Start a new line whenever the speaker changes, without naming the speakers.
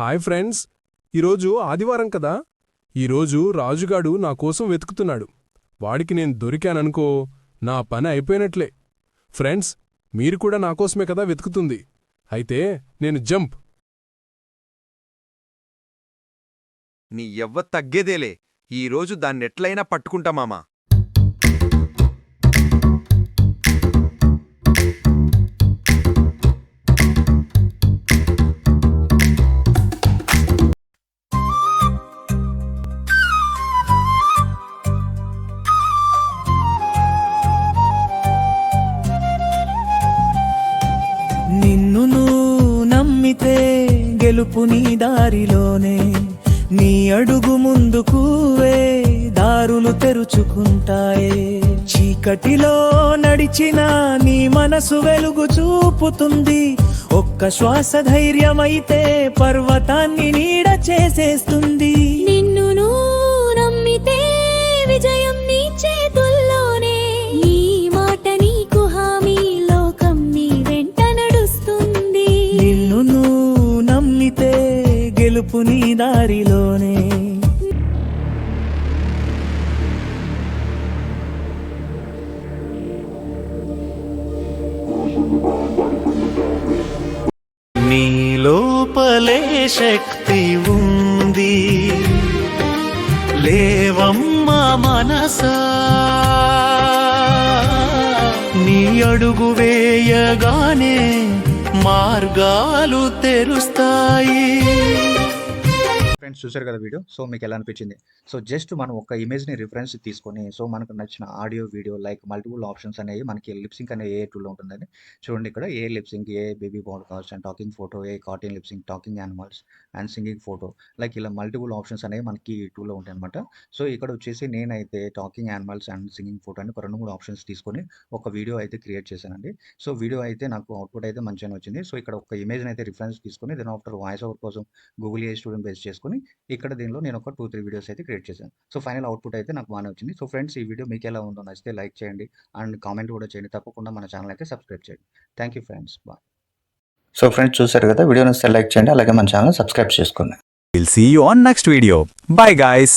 Hi friends. ఈరోజు ఆదివారం కదా? ఈరోజు రాజుగాడు నా కోసం వెతుకుతున్నాడు. వాడికి నేను దొరికాననుకో నా పని అయిపోయినట్లే. ఫ్రెండ్స్ మీరు కూడా నా కోసమే కదా వెతుకుతుంది. అయితే నేను జంప్.
నీ ఎవ్వ తగ్గేదేలే. ఈరోజు దాన్నెట్లయినా పట్టుకుంటా
గెలుపు నీ దారిలోనే నీ అడుగు ముందుకు వే దారులు తెరుచుకుంటాయే. చీకటిలో నడిచిన నీ మనసు వెలుగు చూపుతుంది. ఒక్క శ్వాస ధైర్యమైతే పర్వతాన్ని నీడ చేసేస్తుంది. లోపలే శక్తి ఉంది. లేవమ్మా మనసా. నీ అడుగు వేయగానే మార్గాలు తెరుస్తాయి.
ఫ్రెండ్స్ చూశారు కదా వీడియో? సో మీకు ఎలా అనిపించింది? సో జస్ట్ మనం ఒక ఇమేజ్ని రిఫరెన్స్ తీసుకొని సో మనకు నచ్చిన audio video like multiple options అనేవి మనకి లిప్సింగ్ అనే ఏ టూల్లో ఉంటుందని చూడండి ఇక్కడ. A lip sync a baby podcast and talking photo a cartoon lip sync talking animals and singing photo like ఇలా మల్టిపుల్ ఆప్షన్స్ అనేవి మనకి ఈ టూల్లో ఉంటాయి అనమాట సో ఇక్కడ వచ్చేసి నేనైతే talking animals and singing photo అని ఒక రెండు మూడు ఆప్షన్స్ తీసుకొని ఒక వీడియో అయితే క్రియేట్ చేశానండి. సో వీడియో అయితే నాకు అవుట్పుట్ అయితే మంచిగానే వచ్చింది. సో ఇక్కడ ఒక ఇమేజ్ని అయితే రిఫరెన్స్ తీసుకొని దెన్ ఆఫ్టర్ వాయిస్ ఓవర్ కోసం గూగుల్ ఏ స్టూడెంట్ బేస్ చేసుకొని ఇక్కడ దీనిలో నేను ఒక టూ త్రీ వీడియోస్ అయితే క్రియేట్ చేశాను. సో ఫైనల్ అవుట్పుట్ అయితే నాకు బాగానే వచ్చింది. సో ఫ్రెండ్స్ ఈ వీడియో మీకు ఎలా ఉందో నచ్చితే లైక్ చేయండి. అండ్ కామెంట్ కూడా చేయండి. తప్పకుండా మన ఛానల్ అయితే సబ్స్క్రైబ్ చేయండి. Thank you friends bye
so friends చూసారు కదా? వీడియోని లైక్ చేయండి. అలాగే మన ఛానల్ సబ్స్క్రైబ్ చేసుకోండి.
We'll see you on next video. Bye guys.